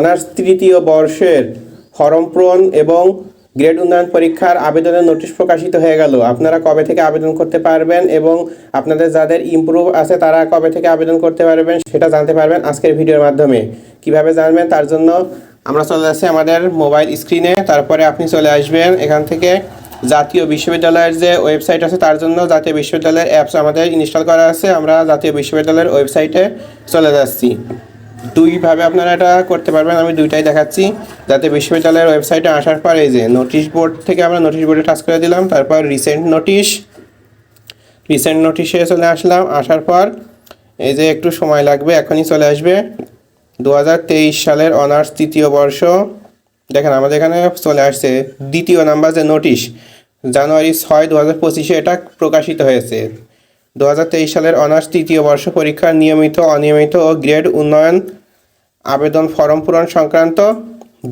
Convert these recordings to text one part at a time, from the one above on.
Honours তৃতীয় বর্ষের form পূরণ এবং গ্রেড উন্নয়ন পরীক্ষার আবেদনের নোটিশ প্রকাশিত হয়ে গেল। আপনারা কবে থেকে আবেদন করতে পারবেন এবং আপনাদের যাদের ইমপ্রুভ আছে তারা কবে থেকে আবেদন করতে পারবেন সেটা জানতে পারবেন আজকের ভিডিওর মাধ্যমে। কীভাবে জানবেন? তার জন্য আমরা চলে যাচ্ছি আমাদের মোবাইল স্ক্রিনে। তারপরে আপনি চলে আসবেন এখান থেকে। জাতীয় বিশ্ববিদ্যালয়ের যে ওয়েবসাইট আছে তার জন্য জাতীয় বিশ্ববিদ্যালয়ের অ্যাপস আমাদের ইনস্টল করা আছে। আমরা জাতীয় বিশ্ববিদ্যালয়ের ওয়েবসাইটে চলে যাচ্ছি। দুইভাবে আপনারা এটা করতে পারবেন। আমি দুইটাই দেখাচ্ছি। যাতে বিশ্ববিদ্যালয়ের ওয়েবসাইটে আসার পর এই যে নোটিশ বোর্ড থেকে আমরা নোটিশ বোর্ডে টাচ করে দিলাম, তারপর রিসেন্ট নোটিশ রিসেন্ট নোটিশে চলে আসলাম। আসার পর এই যে একটু সময় লাগবে, এখনই চলে আসবে। দু হাজার তেইশ সালের অনার্স তৃতীয় বর্ষ। দেখেন, আমাদের এখানে চলে আসছে দ্বিতীয় নাম্বার যে নোটিশ জানুয়ারি ছয় দু হাজার পঁচিশে এটা প্রকাশিত হয়েছে। দু হাজার তেইশ সালের অনার্স তৃতীয় বর্ষ পরীক্ষার নিয়মিত, অনিয়মিত ও গ্রেড উন্নয়ন আবেদন ফর্ম পূরণ সংক্রান্ত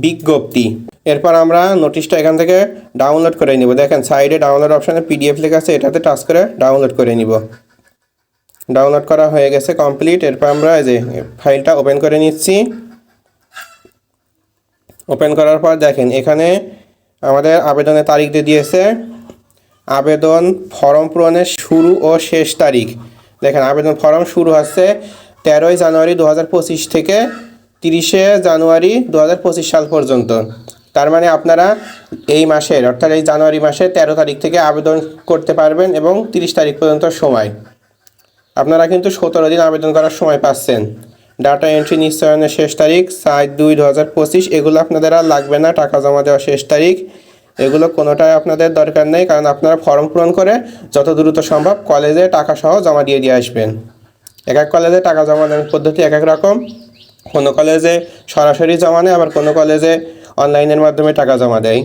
বিজ্ঞপ্তি। এরপর আমরা নোটিশটা এখান থেকে ডাউনলোড করে নিব। দেখেন, সাইডে ডাউনলোড অপশানে পিডিএফ লেখা আছে, এটাতে টাচ করে ডাউনলোড করে নিব। ডাউনলোড করা হয়ে গেছে কমপ্লিট। এরপর আমরা যে ফাইলটা ওপেন করে নিচ্ছি। ওপেন করার পর দেখেন, এখানে আমাদের আবেদনের তারিখ দিয়ে দিয়েছে। আবেদন ফর্ম পূরণের শুরু ও শেষ তারিখ। দেখেন, আবেদন ফর্ম শুরু হচ্ছে তেরোই জানুয়ারি দু থেকে তিরিশে জানুয়ারি দু সাল পর্যন্ত। তার মানে আপনারা এই মাসের, অর্থাৎ এই জানুয়ারি মাসের তেরো তারিখ থেকে আবেদন করতে পারবেন এবং তিরিশ তারিখ পর্যন্ত সময়। আপনারা কিন্তু সতেরো দিন আবেদন করার সময় পাচ্ছেন। ডাটা এন্ট্রি নিশ্চয়নের শেষ তারিখ, সাত দুই দু হাজার এগুলো আপনাদের আর লাগবে না, টাকা জমা দেওয়ার শেষ তারিখ। এগুলো কোনোটাই আপনাদের দরকার নেই, কারণ আপনারা ফর্ম পূরণ করে যত দ্রুত সম্ভব কলেজে টাকা সহ জমা দিয়ে দিয়ে আসবেন। এক এক কলেজে টাকা জমা দেওয়ার পদ্ধতি এক এক রকম। কোনো কলেজে সরাসরি জমা নেয়, আবার কোনো কলেজে অনলাইনের মাধ্যমে টাকা জমা দেয়।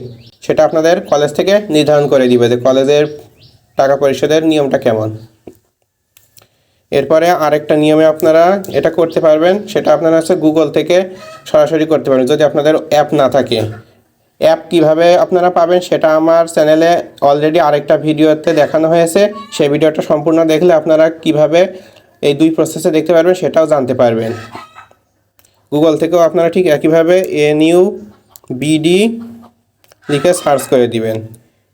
সেটা আপনাদের কলেজ থেকে নির্ধারণ করে দিবে যে কলেজের টাকা পরিশোধের নিয়মটা কেমন। এরপরে আরেকটা নিয়মে আপনারা এটা করতে পারবেন, সেটা আপনারা হচ্ছে গুগল থেকে সরাসরি করতে পারবেন। যদি আপনাদের অ্যাপ না থাকে অ্যাপ কীভাবে আপনারা পাবেন সেটা আমার চ্যানেলে অলরেডি আরেকটা ভিডিওতে দেখানো হয়েছে। সেই ভিডিওটা সম্পূর্ণ দেখলে আপনারা কীভাবে এই দুই প্রসেসে দেখতে পারবেন সেটাও জানতে পারবেন। গুগল থেকেও আপনারা ঠিক একইভাবে এন ইউ বিডি লিখে সার্চ করে দিবেন।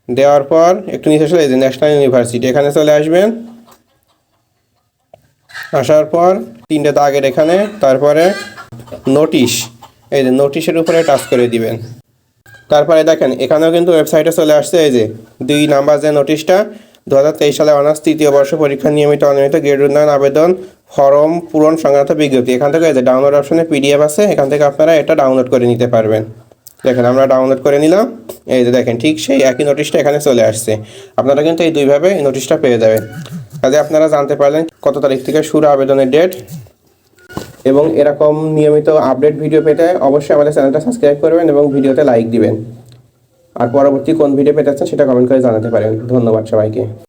দেওয়ার পর একটু নিচে চলে যে ন্যাশনাল ইউনিভার্সিটি এখানে চলে আসবেন। আসার পর তিনটে দাগের এখানে, তারপরে নোটিশ এই যে নোটিশের উপরে টাচ করে দিবেন। তারপরে দেখেন, এখানেও কিন্তু ওয়েবসাইটে চলে আসছে এই যে দুই নাম্বার যে নোটিশটা দু হাজার তেইশ সালে অনার্স তৃতীয় বর্ষ পরীক্ষা নিয়মিত অনিয়মিত গ্রেড উন্নয়ন আবেদন, ফর্ম পূরণ সংক্রান্ত বিজ্ঞপ্তি। এখান থেকে এই যে ডাউনলোড অপশনে পিডিএফ আছে, এখান থেকে আপনারা এটা ডাউনলোড করে নিতে পারবেন। দেখেন, আমরা ডাউনলোড করে নিলাম। এই যে দেখেন, ঠিক সেই একই নোটিশটা এখানে চলে আসছে। আপনারা কিন্তু এই দুইভাবে এই নোটিশটা পেয়ে যাবেন। কাজে আপনারা জানতে পারলেন কত তারিখ থেকে শুরু আবেদনের ডেট এবং এরকম নিয়মিত আপডেট ভিডিও পেতে অবশ্যই আমাদের চ্যানেলটা সাবস্ক্রাইব করবেন এবং ভিডিওতে লাইক দিবেন। আর পরবর্তী কোন ভিডিও পেতে চান সেটা কমেন্ট করে জানাতে পারেন। ধন্যবাদ সবাইকে।